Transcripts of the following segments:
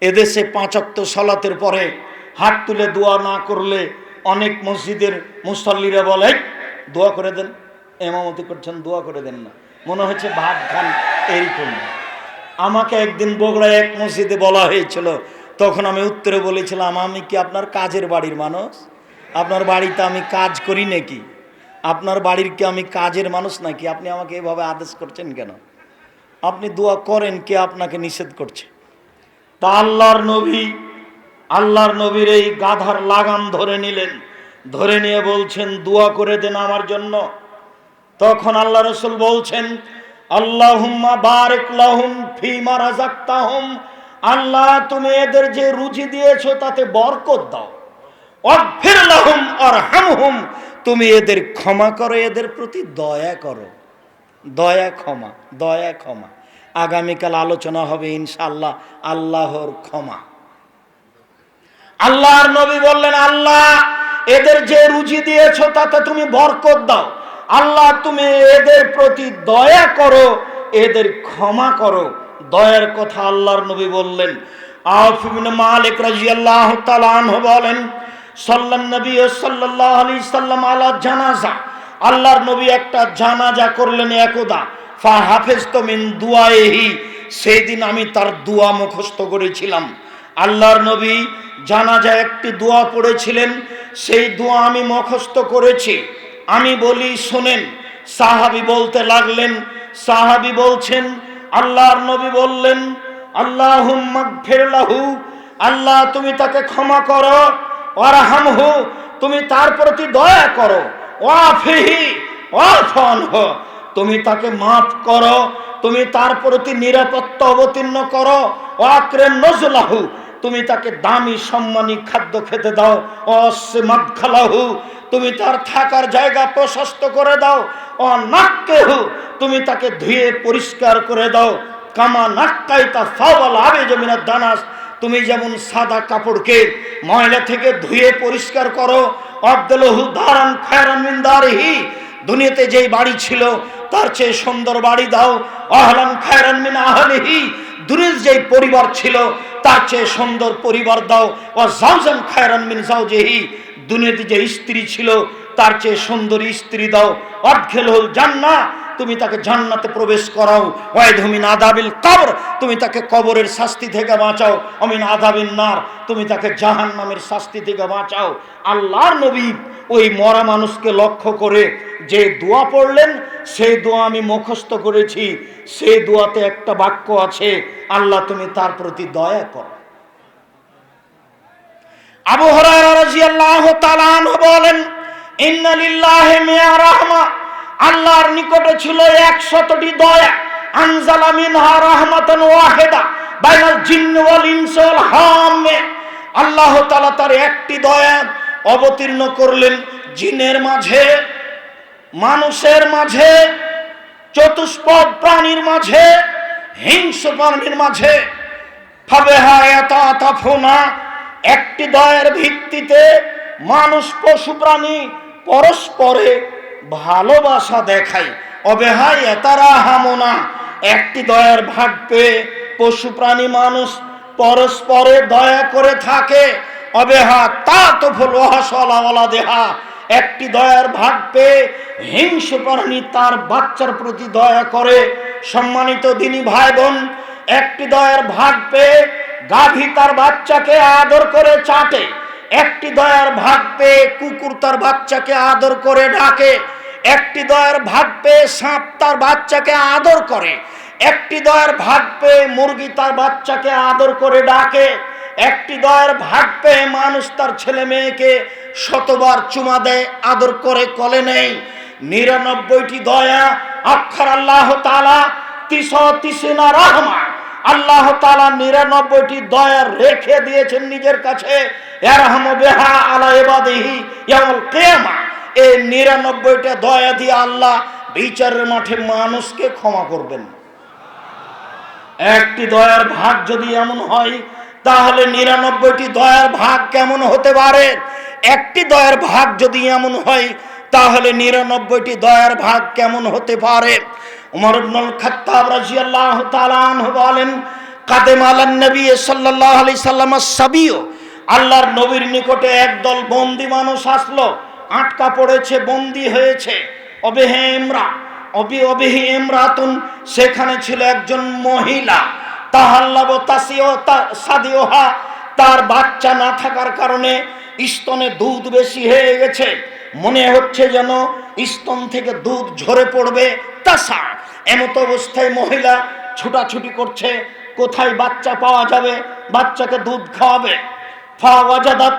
এদেশে পাঁচক্ত সলাতের পরে হাত তুলে দোয়া না করলে অনেক মসজিদের মুসল্লিরা বলে "এই, দোয়া করে দেন। এমামতি করছেন দোয়া করে দেন না। মনে হচ্ছে ভাত খান এইরকম। আমাকে একদিন বগুড়ায় এক মসজিদে বলা হয়েছিল। তখন আমি উত্তরে বলেছিলাম আমি কি আপনার কাজের বাড়ির মানুষ? আপনার বাড়িতে আমি কাজ করি নাকি? আপনার বাড়ির কি আমি কাজের মানুষ নাকি? আপনি আমাকে এভাবে আদেশ করছেন কেন? আপনি দোয়া করেন কে আপনাকে নিষেধ করছে? তা আল্লাহর নবী, আল্লাহর নবীর এই গাধার লাগাম ধরে নিলেন। ধরে নিয়ে বলছেন, দোয়া করে দেন আমার জন্য। তখন আল্লাহ রসুল বলছেন, আল্লাহুম্মা বারিক লাহুম ফিমা রাযাক্তাহুম। আল্লাহ, তুমি এদের যে রুচি দিয়েছ তাতে বরকত দাও। অগফির লাহুম আরহামহুম। তুমি এদের ক্ষমা করো, এদের প্রতি দয়া করো। দয়া ক্ষমা দয়া ক্ষমা। আগামীকাল আলোচনা হবে ইনশাআল্লাহ। আল্লাহর ক্ষমা। আল্লাহর নবী বললেন, আল্লাহ, এদের যে রুজি দিয়েছ তাতে তুমি বরকত দাও। আল্লাহ, তুমি এদের প্রতি দয়া করো, এদের ক্ষমা করো। দয়ার কথা আল্লাহর নবী বললেন। আফিবিন মালিক তালান বলেন, সাল্লান নবী সাল্লাহ আলি সাল্লাম আলা জানাজা। আল্লাহর নবী একটা জানাজা করলেন একদা। ফা হাফেজ মিন দুয়ায়েহি সেই দিন আমি তার দুয়া মুখস্থ করেছিলাম। আল্লাহর নবী জানাজা একটি দোয়া পড়েছিলেন, সেই দোয়া আমি মুখস্থ করেছি। আমি বলি, শোনেন, সাহাবি বলতে লাগলেন, সাহাবি বলছেন, আল্লাহর নবী বললেন আল্লাহ আল্লাহ তুমি তাকে ক্ষমা করো, ওয়ারহামহু, তুমি তার প্রতি দয়া করো, ওয়াফিহি তুমি তাকে মাফ করো, তুমি তার প্রতি নিরাপত্তা অবতীর্ণ করো। ওয়াক্রেন নজলাহু, তুমি তাকে দামি সম্মানী খাদ্য খেতে দাও। অসমাখালাহু তুমি তার থাকার জায়গা প্রশস্ত করে দাও। ও নাক্কেহু তুমি তাকে ধুয়ে পরিষ্কার করে দাও। কামা নাক্কাই তা ফাওয়াল আবে জমিনার দানাস, তুমি যেমন সাদা কাপড়কে ময়লা থেকে ধুয়ে পরিষ্কার করো, অবদলহু দারান খায়রান মিন দারিহি। দুনিয়াতে যেই বাড়ি ছিল তার চেয়ে সুন্দর বাড়ি দাও। আহলান খায়রান মিন আহলিহি। দূরের যেই পরিবার ছিল, তার চেয়ে সুন্দর পরিবার দাও। ও জাউজান খায়রান মিন জাউজেহি দুনিয়াতে যে স্ত্রী ছিল, তার চেয়ে সুন্দর স্ত্রী দাও। অর্ধেল হল জান্না তুমি তাকে জান্নাতে প্রবেশ করাও। ওয়াইধমিন আদাবিল কবর। তুমি তাকে কবরের শাস্তি থেকে বাঁচাও। অমিন আদাবিন নার। তুমি তাকে জাহান নামের শাস্তি থেকে বাঁচাও। আল্লাহর নবী ওই মরা মানুষকে লক্ষ্য করে যে দোয়া পড়লেন সেই দোয়া আমি মুখস্থ করেছি। সেই দোয়াতে একটা বাক্য আছে, আল্লাহ তুমি তার প্রতি দয়া করো। আবু রাদিয়াল্লাহু তাআলা বলেন, ইন্না লিল্লাহি মিয়া রাহমা। আল্লাহর নিকটে ছিল 100টি দয়া। আনজালা মিনহা রাহমাতান ওয়াহিদা। আল্লাহ একটি দয়া অবতীর্ণ করলেন জিনের মাঝে, মানুষের মাঝে, চতুষ্পদ প্রাণীর মাঝে, হিংস্র প্রাণীর মাঝে। একটি দয়ের ভিত্তিতে মানুষ, পশু প্রাণী পরস্পরে ভালোবাসা দেখায় অবেহাই এতারা হামোনা একটি দয়ার ভাগ পেয়ে পশু প্রাণী মানুষ পরস্পরে দয়া করে থাকে। অবেহা তা তো ফলোহাসলা দেহা। একটি দয়ার ভাগ পেয়ে হিংস প্রাণী তার বাচ্চার প্রতি দয়া করে। সম্মানিত দিনী ভাই বোন একটি দয়ার ভাগ পেয়ে গাভী তার বাচ্চাকে আদর করে চাটে। একটি দয়ার ভাগ পেয়ে কুকুর তার বাচ্চাকে আদর করে ডাকে। একটি দয়ার ভাগ পেয়ে সাপ তার বাচ্চাকে আদর করে। একটি দয়ার ভাগ পেয়ে মুরগি তার বাচ্চাকে আদর করে ডাকে। একটি দয়ার ভাগ পেয়ে মানুষ তার ছেলে মেয়েকে শতবার চুমা দেয়, আদর করে, কলে নেই নিরানব্বইটি দয়া অক্ষর আল্লাহ তালা তিস তিসিনা রহমা। আল্লাহ তালা নিরানব্বইটি দয়া রেখে দিয়েছেন নিজের কাছে। এরহম বেহা আলা এবাদেহি ইয়ামুল কেয়ামা। এই নিরানব্বইটা দয়া দিয়ে আল্লাহ বিচারের মাঠে মানুষকে ক্ষমা করবেন। একটি দয়ার ভাগ যদি এমন হয়, তাহলে নিরানব্বইটি দয়ার ভাগ কেমন হতে পারে? একটি দয়ার ভাগ যদি এমন হয়, তাহলে নিরানব্বইটি দয়ার ভাগ কেমন হতে পারে? উমর ইবনুল খাত্তাব বলেন, কাদেম আলান নবী সাল্লাল্লাহু আলাইহি সাল্লাম সাবিও আল্লাহর নবীর নিকটে একদল বন্দি মানুষ আসলো। আটকা পড়েছে, বন্দি হয়েছে। অবেহে ইমরা, অবি, অবিহি ইমরাতুন, সেখানে ছিল একজন মহিলা। তাহাল্লাব তাসিও সাদিওহা তার বাচ্চা না থাকার কারণে স্তনে দুধ বেশি হয়ে গেছে। মনে হচ্ছে যেন স্তন থেকে দুধ ঝরে পড়বে তাসা। এমত অবস্থায় মহিলা ছুটাছুটি করছে, কোথায় বাচ্চা পাওয়া যাবে? বাচ্চাকে দুধ খাওয়াবে। ফা ওয়াজাদাত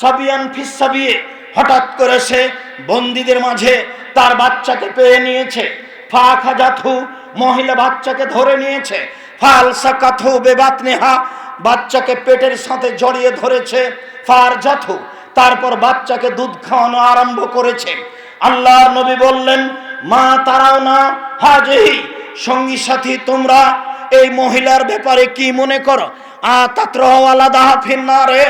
সাবিয়ান ফিস সাবিয়ে হঠাৎ করে সে বন্দীদের মাঝে তার বাচ্চাকে পেয়ে নিয়েছে। ফা জাথু মহিলা বাচ্চাকে ধরে নিয়েছে। ফালসা কাথু বেবাত নেহা বাচ্চাকে পেটের সাথে জড়িয়ে ধরেছে ফার জাথু তারপর বাচ্চাকে দুধ খাওয়ানো আরম্ভ করেছে। আল্লাহর নবী বললেন, মা, তারাও না, হাজেহি। সঙ্গী সাথী, তোমরা এই মহিলার ব্যাপারে কি মনে করো? আ তাত্রওয়ালা দাহা ফিন্নারে।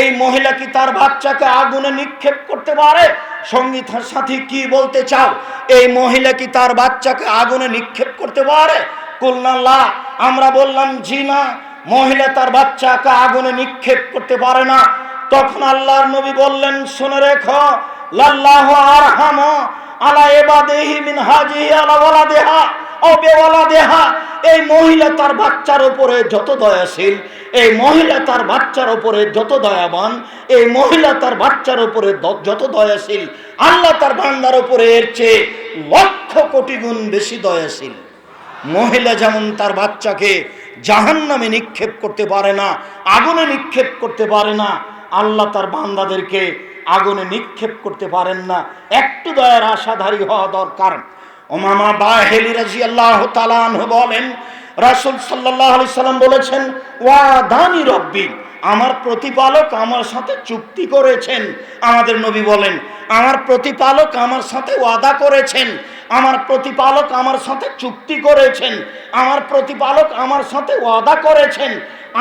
এই মহিলা কি তার বাচ্চাকে আগুনে নিক্ষেপ করতে পারে? সঙ্গী সাথী কি বলতে চাও? এই মহিলা কি তার বাচ্চাকে আগুনে নিক্ষেপ করতে পারে? কুলনাল্লাহ আমরা বললাম, জি না, মহিলা তার বাচ্চাকে আগুনে নিক্ষেপ করতে পারে না। তখন আল্লাহর নবী বললেন, শুনে রেখো, লাল্লাহ আরহাম আলা এবাদেহি মিন হাজি আলা ওয়ালা দেহা ও বেওয়ালা দেহা, এই মহিলা তার বাচ্চার উপরে যত দয়াশীল, এই মহিলা তার বাচ্চার উপরে যত দয়াবান, এই মহিলা তার বাচ্চার উপরে দ- যত দয়াশীল, আল্লাহ তার বান্দার উপরে এর চেয়ে লক্ষ কোটি গুণ বেশি দয়াশীল। মহিলা যেমন তার বাচ্চাকে জাহান নামে নিক্ষেপ করতে পারে না, আগুনে নিক্ষেপ করতে পারে না, আল্লাহ তার বান্দাদেরকে আগুনে নিক্ষেপ করতে পারেন না। একটু দয়ার আশাধারী হওয়া দরকার। ওমামা বাহেলি রাজি আল্লাহ তালান বলেন, রাসুল সাল্লাহ আলি সাল্লাম বলেছেন, ওয়া দানি রব্বি আমার প্রতিপালক আমার সাথে চুক্তি করেছেন। আমাদের নবী বলেন, আমার প্রতিপালক আমার সাথে ওয়াদা করেছেন, আমার প্রতিপালক আমার সাথে চুক্তি করেছেন, আমার প্রতিপালক আমার সাথে ওয়াদা করেছেন।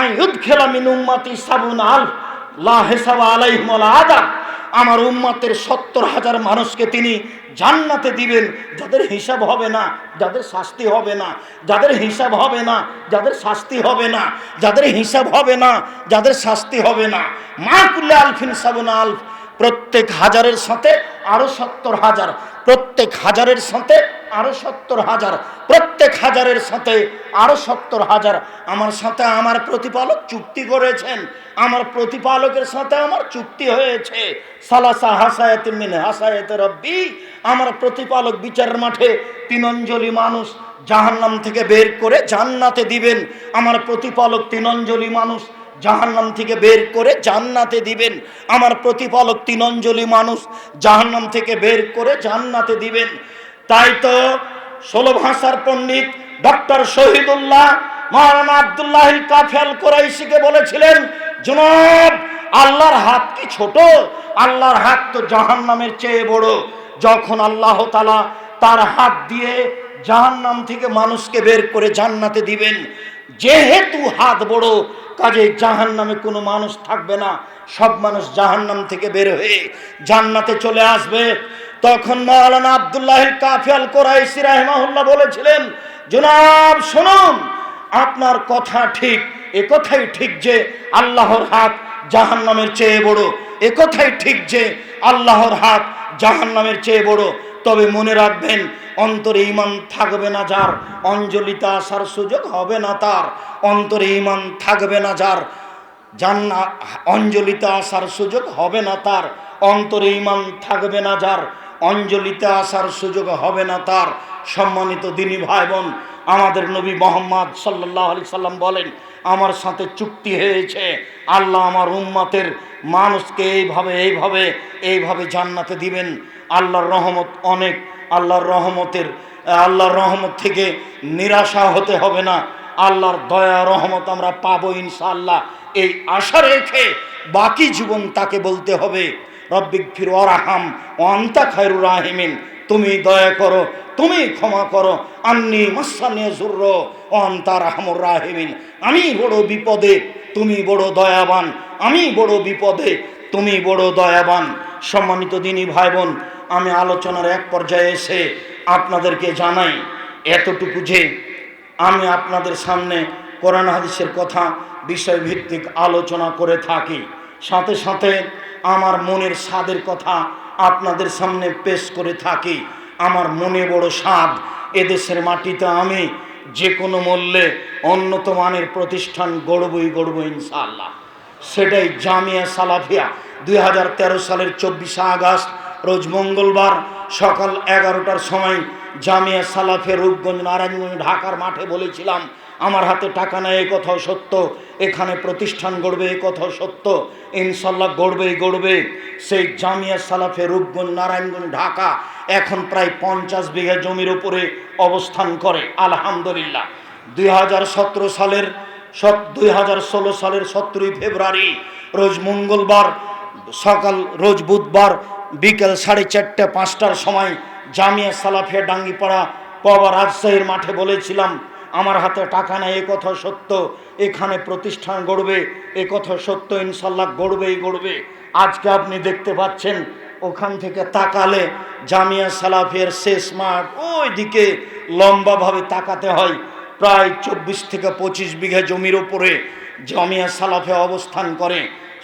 আইয়ুদ খেলা মিন উম্মাতি সাবুন আলফ লা হেসাবা আলাইহিমুল আদাব আমার উম্মাতের সত্তর হাজার মানুষকে তিনি জান্নাতে দিবেন। যাদের হিসাব হবে না, যাদের শাস্তি হবে না, যাদের হিসাব হবে না, যাদের শাস্তি হবে না, যাদের হিসাব হবে না, যাদের শাস্তি হবে না। মা কুল্লা আলফিন সাবনা আলফ প্রত্যেক হাজারের সাথে আরও সত্তর হাজার। প্রত্যেক হাজারের সাথে আরও সত্তর হাজার। প্রত্যেক হাজারের সাথে আরও সত্তর হাজার। আমার সাথে আমার প্রতিপালক চুক্তি করেছেন। আমার প্রতিপালকের সাথে আমার চুক্তি হয়েছে। সালাসা হাসায়াত মিন হাসায়াত রব্বি। আমার প্রতিপালক বিচারের মাঠে তিনঞ্জলি মানুষ জাহান্নাম থেকে বের করে জান্নাতে দিবেন। আমার প্রতিপালক তিনঞ্জলি মানুষ জাহান্নাম থেকে বের করে জান্নাতে দিবেন। আমার প্রতিপালক তিনঞ্জলি মানুষ জাহান্নাম থেকে বের করে জান্নাতে দিবেন। তাই তো ষোলো ভাষার পণ্ডিত ডক্টর শহীদুল্লাহ মহারানা আবদুল্লাহ কাফেল কোরাইশিকে বলেছিলেন, জনাব, আল্লাহর হাত কি ছোট? আল্লাহর হাত তো জাহান্নামের চেয়ে বড়। যখন আল্লাহ তালা তার হাত দিয়ে জাহান্নাম থেকে মানুষকে বের করে জান্নাতে দিবেন যেহেতু হাত বড়, কাজে জাহান নামে কোনো মানুষ থাকবে না। সব মানুষ জাহান্নাম থেকে বের হয়ে জান্নাতে চলে আসবে। তখন মাওলানা আবদুল্লাহ কাফিয়াল কোরাইসি রাহমাহুল্লাহ বলেছিলেন, জনাব, শুনুন, আপনার কথা ঠিক, এ কথাই ঠিক যে আল্লাহর হাত জাহান্নামের চেয়ে বড়। এ কথাই ঠিক যে আল্লাহর হাত জাহান্নামের চেয়ে বড়। তবে মনে রাখবেন, অন্তরে ইমান থাকবে না যার, অঞ্জলিতে আসার সুযোগ হবে না তার। অন্তরে ইমান থাকবে না যার, জান্না, অঞ্জলিতে আসার সুযোগ হবে না তার। অন্তরে ইমান থাকবে না যার, অঞ্জলিতে আসার সুযোগ হবে না তার। সম্মানিত দিনী ভাই বোন আমাদের নবী মোহাম্মদ সাল্লাহ আলি সাল্লাম বলেন, আমার সাথে চুক্তি হয়েছে। আল্লাহ আমার উম্মাতের মানুষকে এইভাবে এইভাবে এইভাবে জান্নাতে দিবেন। আল্লাহর রহমত অনেক। আল্লাহর রহমতের, আল্লাহর রহমত থেকে নিরাশা হতে হবে না। আল্লাহর দয়া, রহমত আমরা পাবো ইনশাআল্লাহ। এই আশা রেখে বাকি জীবন তাকে বলতে হবে রব্বিক ফির ওরাহাম অন্তা খায়রুর রাহিমিন। তুমি দয়া করো, তুমি ক্ষমা করো। আন্নি মাসানিয়া জুর্র অন্তা রাহমুর রাহিমিন। আমি বড় বিপদে, তুমি বড় দয়াবান। আমি বড় বিপদে, তুমি বড় দয়াবান। সম্মানিত দিনী ভাই বোন আমি আলোচনার এক পর্যায়ে এসে আপনাদেরকে জানাই এতটুকু যে আমি আপনাদের সামনে কোরআন হাদিসের কথা বিষয়ভিত্তিক আলোচনা করে থাকি। সাথে সাথে আমার মনের স্বাদের কথা আপনাদের সামনে পেশ করে থাকি। আমার মনে বড় স্বাদ, এদেশের মাটিতে আমি যে কোনো মূল্যে উন্নত মানের প্রতিষ্ঠান গড়বই গড়ব ইনশাআল্লাহ। সেটাই জামিয়া সালাফিয়া দুই হাজার তেরো সালের চব্বিশে আগস্ট, রোজ মঙ্গলবার সকাল এগারোটার সময় জামিয়া সালাফিয়া রূপগঞ্জ, নারায়ণগঞ্জ, ঢাকার মাঠে বলেছিলাম, আমার হাতে টাকা নেই, এ কথাও সত্য। এখানে প্রতিষ্ঠান গড়বে, এ কথাও সত্য। ইনশাল্লাহ গড়বেই গড়বে। সেই জামিয়া সালাফে রূপগঞ্জ, নারায়ণগঞ্জ, ঢাকা এখন প্রায় পঞ্চাশ বিঘা জমির উপরে অবস্থান করে, আলহামদুলিল্লাহ। দুই হাজার সতেরো সালের দুই হাজার ষোলো সালের সতেরোই ফেব্রুয়ারি, রোজ মঙ্গলবার সকাল, রোজ বুধবার বিকেল সাড়ে চারটে, পাঁচটার সময় জামিয়া সালাফিয়া ডাঙ্গিপাড়া পবা রাজশাহীর মাঠে বলেছিলাম, আমার হাতে টাকা নেই, এ কথা সত্য, এখানে প্রতিষ্ঠান গড়বে, এ কথা সত্য, ইনশাল্লাহ গড়বেই গড়বে। আজকে আপনি দেখতে পাচ্ছেন, ওখান থেকে তাকালে জামিয়া সালাফের শেষ মাঠ ওই দিকে লম্বাভাবে তাকাতে হয়, প্রায় চব্বিশ থেকে পঁচিশ বিঘা জমির ওপরে জামিয়া সালাফে অবস্থান করে।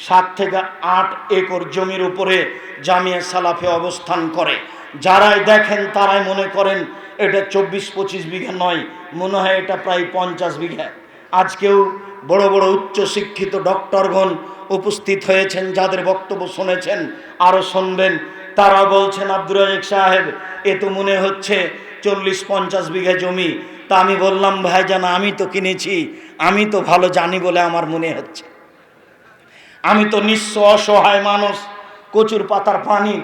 সাত থেকে আট একর জমির উপরে জামিয়া সালাফে অবস্থান করে। যারাই দেখেন, তারাই মনে করেন, এটা চব্বিশ পঁচিশ বিঘা নয়, মনে হয় এটা প্রায় পঞ্চাশ বিঘা। আজকেও বড় বড় উচ্চ শিক্ষিত ডক্টরগণ উপস্থিত হয়েছেন, যাদের বক্তব্য শুনেছেন আরও শুনবেন। তারা বলছেন, আব্দুর রাজাক সাহেব, এ তো মনে হচ্ছে চল্লিশ পঞ্চাশ বিঘা জমি। তা আমি বললাম ভাই ভাইজান, আমি তো কিনেছি, আমি তো ভালো জানি বলে আমার মনে হচ্ছে। আমি তো নিঃস্ব অসহায় মানুষ। কচুর পাতার পানি,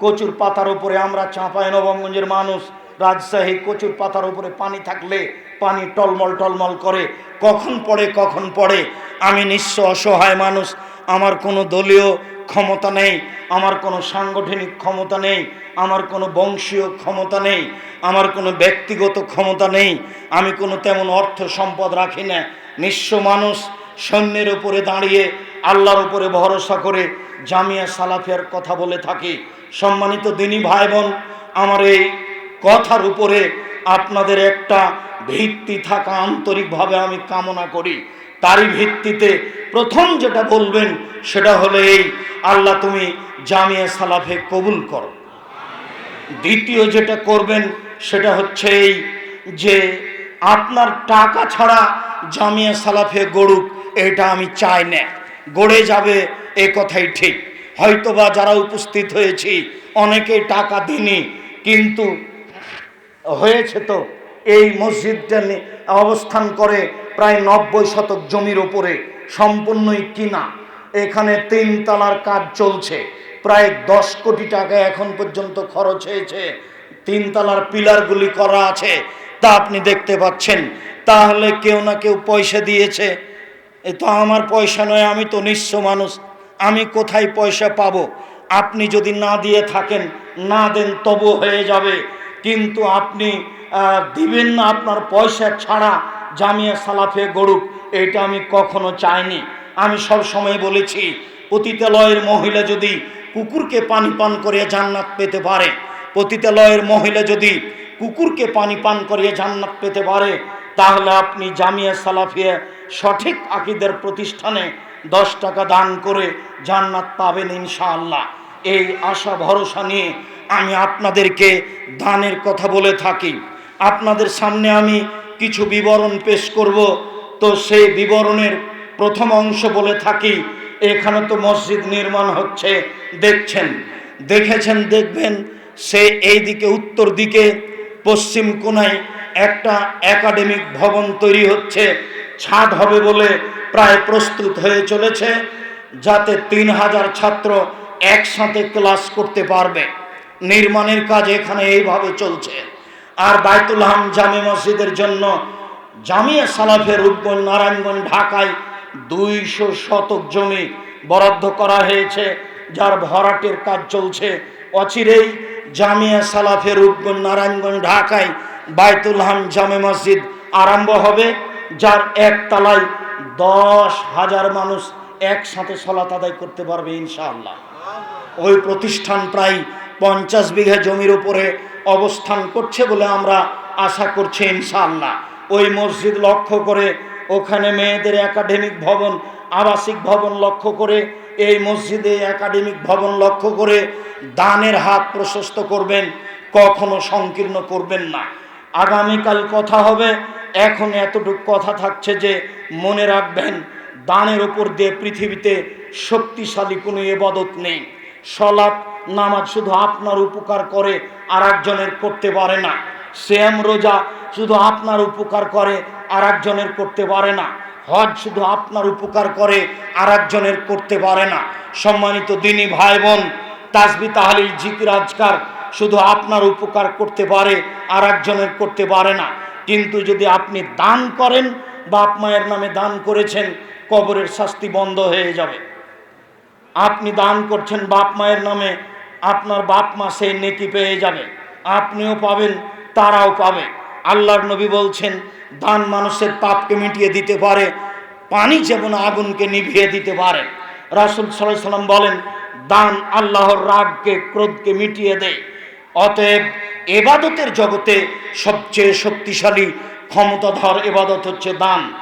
কচুর পাতার উপরে আমরা চাঁপাই নবমগঞ্জের মানুষ। রাজশাহী কচুর পাতার উপরে পানি থাকলে পানি টলমল টলমল করে। কখন পড়ে কখন পড়ে? আমি নিঃস্ব অসহায় মানুষ। আমার কোনো দলীয় ক্ষমতা নেই, আমার কোনো সাংগঠনিক ক্ষমতা নেই, আমার কোনো বংশীয় ক্ষমতা নেই, আমার কোনো ব্যক্তিগত ক্ষমতা নেই, আমি কোনো তেমন অর্থ সম্পদ রাখি না। নিঃস্ব মানুষ সৈন্যের উপরে দাঁড়িয়ে আল্লাহর উপরে ভরসা করে জামিয়া সালাফিয়ার কথা বলে থাকি। সম্মানিত দিনী ভাই বোন আমার এই কথার উপরে আপনাদের একটা ভিত্তি থাকা আন্তরিকভাবে আমি কামনা করি। তারই ভিত্তিতে প্রথম যেটা বলবেন, সেটা হলো এই, আল্লাহ তুমি জামিয়া সালাফে কবুল করো। দ্বিতীয় যেটা করবেন, সেটা হচ্ছে এই যে আপনার টাকা ছাড়া জামিয়া সালাফে গড়ুক, এটা আমি চাই না। গড়ে যাবে, এ কথাই ঠিক। হয়তোবা যারা উপস্থিত হয়েছি, অনেকে টাকা দিনি কিন্তু হয়েছে তো। এই মসজিদটা অবস্থান করে প্রায় নব্বই শতক জমির ওপরে, সম্পূর্ণই কিনা। এখানে তিন তালার কাজ চলছে। প্রায় দশ কোটি টাকা এখন পর্যন্ত খরচ হয়েছে। তিন তালার পিলারগুলি করা আছে। তা আপনি দেখতে পাচ্ছেন। তাহলে কেউ না কেউ পয়সা দিয়েছে। এ তো আমার পয়সা নয়, আমি তো নিঃস্ব মানুষ। আমি কোথায় পয়সা পাব? আপনি যদি না দিয়ে থাকেন, না দেন তবু হয়ে যাবে। কিন্তু আপনি দিবেন না আপনার পয়সা ছাড়া জামিয়া সালাফে গড়ুক। এটা আমি কখনো চাইনি। আমি সব সময় বলেছি, পতিতালয়ের মহিলা যদি কুকুরকে পানি পান করিয়ে জান্নাত পেতে পারে, পতিতালয়ের মহিলা যদি কুকুরকে পানি পান করিয়ে জান্নাত পেতে পারে তাহলে আপনি জামিয়া সালাফিয়া সঠিক আকিদের প্রতিষ্ঠানে দশ টাকা দান করে জান্নাত পাবেন ইনশাআল্লাহ। এই আশা, ভরসা নিয়ে আমি আপনাদেরকে দানের কথা বলে থাকি। আপনাদের সামনে আমি কিছু বিবরণ পেশ করব। তো সেই বিবরণের প্রথম অংশ বলে থাকি, এখানে তো মসজিদ নির্মাণ হচ্ছে, দেখছেন। দেখেছেন, দেখবেন, সে এই দিকে উত্তর দিকে, পশ্চিম কোনায় একটা একাডেমিক ভবন তৈরি হচ্ছে, ছাদ হবে বলে প্রায় প্রস্তুত হয়ে চলেছে, যাতে তিন হাজার ছাত্র একসাথে ক্লাস করতে পারবে। নির্মাণের কাজ এখানে এইভাবে চলছে। আর বাইতুল হাম জামে মসজিদের জন্য জামিয়া সালাফের রূপগঞ্জ নারায়ণগঞ্জ ঢাকায় দুইশো শতক জমি বরাদ্দ করা হয়েছে, যার ভরাটের কাজ চলছে অচিরেই। জামিয়া সালাফের রূপগঞ্জ নারায়ণগঞ্জ ঢাকায় বাইতুল হাম জামে মসজিদ আরম্ভ হবে, যার এক একতলায় দশ হাজার মানুষ একসাথে সলাত আদায় করতে পারবে ইনশাআল্লাহ। ওই প্রতিষ্ঠান প্রায় পঞ্চাশ বিঘা জমির উপরে অবস্থান করছে বলে আমরা আশা করছি ইনশাআল্লাহ। ওই মসজিদ লক্ষ্য করে ওখানে মেয়েদের একাডেমিক ভবন, আবাসিক ভবন লক্ষ্য করে, এই মসজিদে একাডেমিক ভবন লক্ষ্য করে দানের হাত প্রশস্ত করবেন, কখনো সংকীর্ণ করবেন না। আগামীকাল কথা হবে। এখন এতটুকু কথা থাকছে যে, মনে রাখবেন, দানের ওপর দিয়ে পৃথিবীতে শক্তিশালী কোনো এবাদত নেই। সলাৎ, নামাজ শুধু আপনার উপকার করে আর একজনের করতে পারে না। শ্যাম রোজা শুধু আপনার উপকার করে আর একজনের করতে পারে না। হজ শুধু আপনার উপকার করে আর একজনের করতে পারে না। সম্মানিত দিনী ভাই বোন তাসবি তাহালিল, জিকির, আজকার শুধু আপনার উপকার করতে পারে আর একজনের করতে পারে না। কিন্তু যদি আপনি দান করেন, বাপ মায়ের নামে দান করেছেন, কবরের শাস্তি বন্ধ হয়ে যাবে। আপনি দান করছেন বাপ মায়ের নামে, আপনার বাপ মা সেই নেকি পেয়ে যাবে। আপনিও পাবেন, তারাও পাবে। আল্লাহর নবী বলছেন, দান মানুষের পাপকে মিটিয়ে দিতে পারে, পানি যেমন আগুনকে নিভিয়ে দিতে পারে। রাসুল সাল্লাম বলেন, দান আল্লাহর রাগকে, ক্রোধকে মিটিয়ে দেয়। অতএব এবাদতের জগতে সবচেয়ে শক্তিশালী ক্ষমতাধর এবাদত হচ্ছে দান।